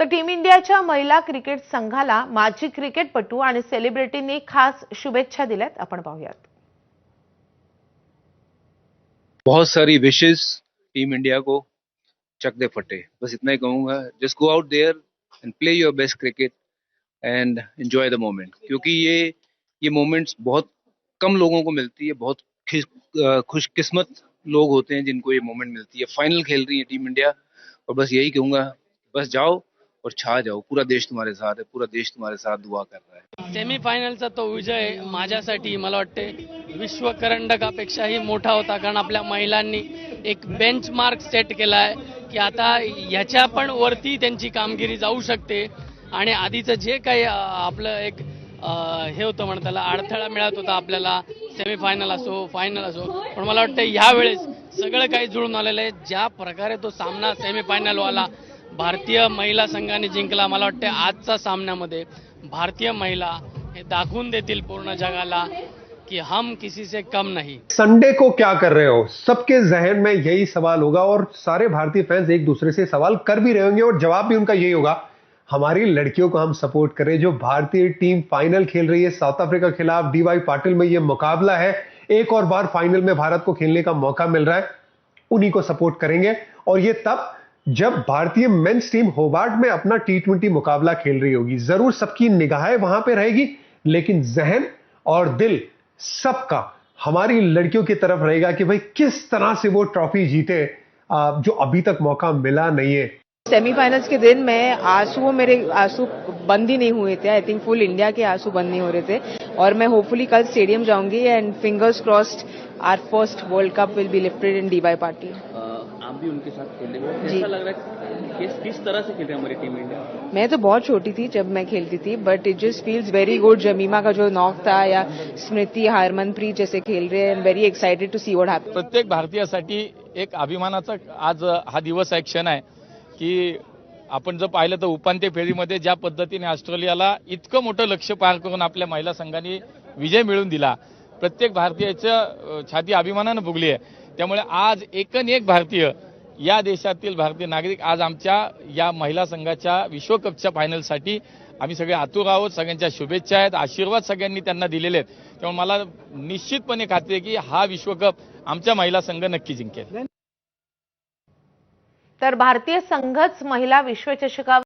तर टीम इंडियाच्या महिला क्रिकेट संघाला माजी क्रिकेटपटू आणि सेलिब्रिटींनी खास शुभेच्छा दिल्यात. बहुत सारी विशेष टीम इंडिया को. चक दे फटे. बस इतना ही कहूँगा. Just go out there and play your best cricket and enjoy the moment क्योंकि ये ये मोमेंट्स बहुत कम लोगों को मिलती है. बहुत खुशकिस्मत लोग होते हैं जिनको ये मोमेंट मिलती है. फाइनल खेल रही है टीम इंडिया और बस यही कहूँगा. बस जाओ. और छा जाओ। पूरा देश तुम्हारे साथ है पूरा देश तुम्हारे साथ दुआ कर रहा है। सेमीफायनलचा तो विजय माझ्यासाठी मला वाटते विश्वकरंडकापेक्षाही मोठा होता कारण आपल्या महिलांनी एक बेंचमार्क सेट केला आहे की आता ह्याच्या पण वरती त्यांची कामगिरी जाऊ शकते. आणि आधीचं जे काही आपलं एक हे होतं म्हण त्याला अडथळा मिळत होता आपल्याला सेमीफायनल असो फायनल असो. पण मला वाटतं ह्यावेळेस सगळं काही जुळून आलेलं आहे. ज्या प्रकारे तो सामना सेमीफायनलवाला भारतीय महिला संघाने जिंकला मला वाटतं आजच्या सामन्यामध्ये. भारतीय महिला हे दाखवून पूर्ण जगाला की हम किसी से कम नहीं. संडे को क्या कर रहे हो? सबके जहन में यही सवाल होगा और सारे भारतीय फैंस एक दूसरे से सवाल कर भी रहे होंगे और जवाब भी उनका यही होगा। हमारी लड़कियों को हम सपोर्ट करें जो भारतीय टीम फाइनल खेल रही है साउथ अफ्रीका के खिलाफ डीवाई पाटिल में यह मुकाबला है। एक और बार फाइनल में भारत को खेलने का मौका मिल रहा है, उन्हीं को सपोर्ट करेंगे और ये तब जब भारतीय मेंस टीम होबार्ट में अपना टी ट्वेंटी मुकाबला खेल रही होगी ज़रूर सबकी निगाहें वहाँ पे रहेगी लेकिन जहन और दिल सबका हमारी लड़कियों की तरफ़ रहेगा कि भाई किस तरह से वो ट्रॉफी जीते जो अभी तक मौका मिला नहीं है। सेमीफाइनल्स के दिन मैं आँसू मेरे आँसू बंद ही नहीं हुए थे। आई थिंक फुल इंडिया के आँसू बंद नहीं हो रहे थे। और मैं होपफुली कल स्टेडियम जाऊँगी and fingers crossed are first world cup will be lifted in DY party uh, आप भी उनके साथ खेले हो? जी। कैसा लग रहा है किस किस तरह से खेल रही है हमारी टीम इंडिया? मैं तो बहुत छोटी थी जब मैं खेलती थी but it just feels very good Jemimah का जो नॉक था या स्मृति हरमनप्रीत जैसे खेल रहे हैं very excited to see what happen प्रत्येक भारतीयासाठी एक अभिमानाचा आज हा दिवस आहे क्षण आहे की आपण जर पाहिलं तर उपांत्य फेरीमध्ये ज्या पद्धतीने ऑस्ट्रेलियाला इतकं मोठं लक्ष पार करून आपल्या महिला संघाने विजय मिळवून दिला प्रत्येक भारतीयाच्या छाती अभिमानानं फुगली आहे. त्यामुळे आज एकन एक भारतीय या देशातील भारतीय नागरिक आज आमच्या या महिला संघाच्या विश्वकपच्या फायनलसाठी आम्ही सगळे आतुर आहोत सगळ्यांच्या शुभेच्छा आहेत आशीर्वाद सगळ्यांनी त्यांना दिलेले आहेत. त्यामुळे मला निश्चितपणे खात्री आहे की हा विश्वकप आमच्या महिला संघ नक्की जिंकेल. तर भारतीय संघच महिला विश्वचषकावर